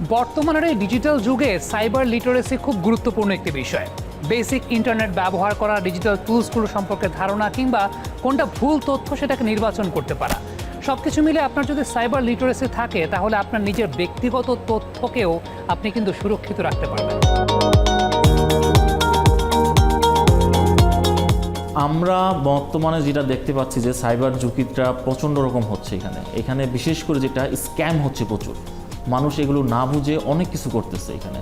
বর্তমানের এই ডিজিটাল যুগে সাইবার লিটারেসি খুব গুরুত্বপূর্ণ একটি বিষয়। বেসিক ইন্টারনেট ব্যবহার করা ডিজিটাল টুলসগুলো সম্পর্কে ধারণা কিংবা কোনটা ভুল তথ্য সেটাকে নির্বাচন করতে পারা। সব কিছু মিলে আপনার যদি সাইবার লিটারেসি থাকে, তাহলে আপনার নিজের ব্যক্তিগত তথ্যকেও আপনি কিন্তু সুরক্ষিত রাখতে পারবেন। আমরা বর্তমানে যেটা দেখতে পাচ্ছি যে সাইবার ঝুঁকিটা প্রচণ্ড রকম হচ্ছে এখানে। এখানে বিশেষ করে যেটা স্ক্যাম হচ্ছে প্রচুর। মানুষ এগুলো না বুঝে অনেক কিছু করতেছে এখানে।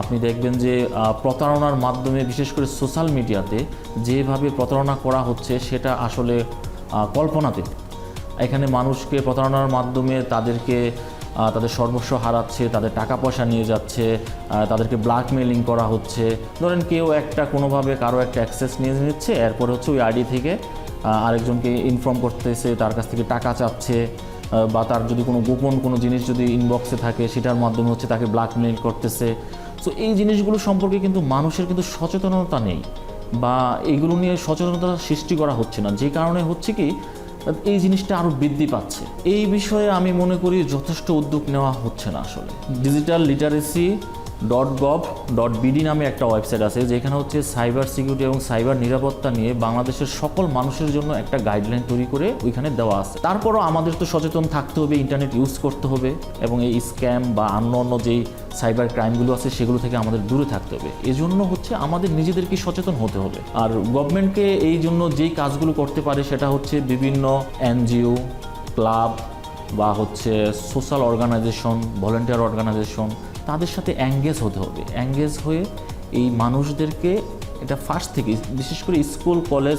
আপনি দেখবেন যে প্রতারণার মাধ্যমে, বিশেষ করে সোশ্যাল মিডিয়াতে যেভাবে প্রতারণা করা হচ্ছে, সেটা আসলে কল্পনাতে এখানে মানুষকে প্রতারণার মাধ্যমে তাদেরকে তাদের সর্বস্ব হারাচ্ছে, তাদের টাকা পয়সা নিয়ে যাচ্ছে তাদেরকে ব্ল্যাকমেলিং করা হচ্ছে। ধরেন কেউ একটা কোনোভাবে কারও একটা অ্যাক্সেস নিয়ে নিচ্ছে, এরপরে হচ্ছে ওই আইডি থেকে আরেকজনকে ইনফর্ম করতেছে, তার কাছ থেকে টাকা চাচ্ছে। বা তার যদি কোনো গোপন কোনো জিনিস যদি ইনবক্সে থাকে, সেটার মাধ্যমে হচ্ছে তাকে ব্ল্যাকমেল করতেছে। সো এই জিনিসগুলো সম্পর্কে কিন্তু মানুষের কিন্তু সচেতনতা নেই বা এগুলো নিয়ে সচেতনতা সৃষ্টি করা হচ্ছে না। যে কারণে হচ্ছে কি, এই জিনিসটা আরও বৃদ্ধি পাচ্ছে। এই বিষয়ে আমি মনে করি যথেষ্ট উদ্যোগ নেওয়া হচ্ছে না আসলে। Digital literacy dot gov dot BD নামে একটা ওয়েবসাইট আছে, যেখানে হচ্ছে সাইবার সিকিউরিটি এবং সাইবার নিরাপত্তা নিয়ে বাংলাদেশের সকল মানুষের জন্য একটা গাইডলাইন তৈরি করে ওইখানে দেওয়া আছে। তারপরও আমাদের তো সচেতন থাকতে হবে ইন্টারনেট ইউজ করতে হবে, এবং এই স্ক্যাম বা অন্য অন্য যেই সাইবার ক্রাইমগুলো আছে, সেগুলো থেকে আমাদের দূরে থাকতে হবে। এজন্য হচ্ছে আমাদের নিজেদেরকে সচেতন হতে হবে। আর গভর্নমেন্টকে এই জন্য যেই কাজগুলো করতে পারে, সেটা হচ্ছে বিভিন্ন এনজিও, ক্লাব বা হচ্ছে সোশ্যাল অর্গানাইজেশন ভলেন্টিয়ার অর্গানাইজেশন তাদের সাথে অ্যাঙ্গেজ হতে হবে। অ্যাঙ্গেজ হয়ে এই মানুষদেরকে এটা ফার্স্ট থেকে, বিশেষ করে স্কুল কলেজ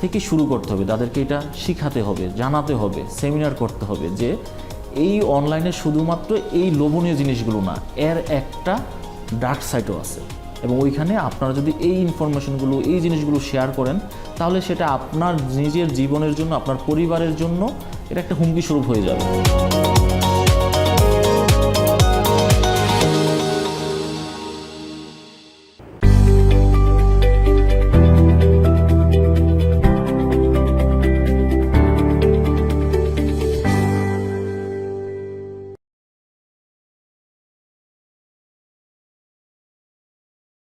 থেকে শুরু করতে হবে। তাদেরকে এটা শিখাতে হবে, জানাতে হবে সেমিনার করতে হবে যে এই অনলাইনে শুধুমাত্র এই লোভনীয় জিনিসগুলো না, এর একটা ডার্ক সাইটও আছে। এবং ওইখানে আপনারা যদি এই ইনফরমেশনগুলো এই জিনিসগুলো শেয়ার করেন, তাহলে সেটা আপনার নিজের জীবনের জন্য, আপনার পরিবারের জন্য এটা একটা হুমকি স্বরূপ হয়ে যাবে।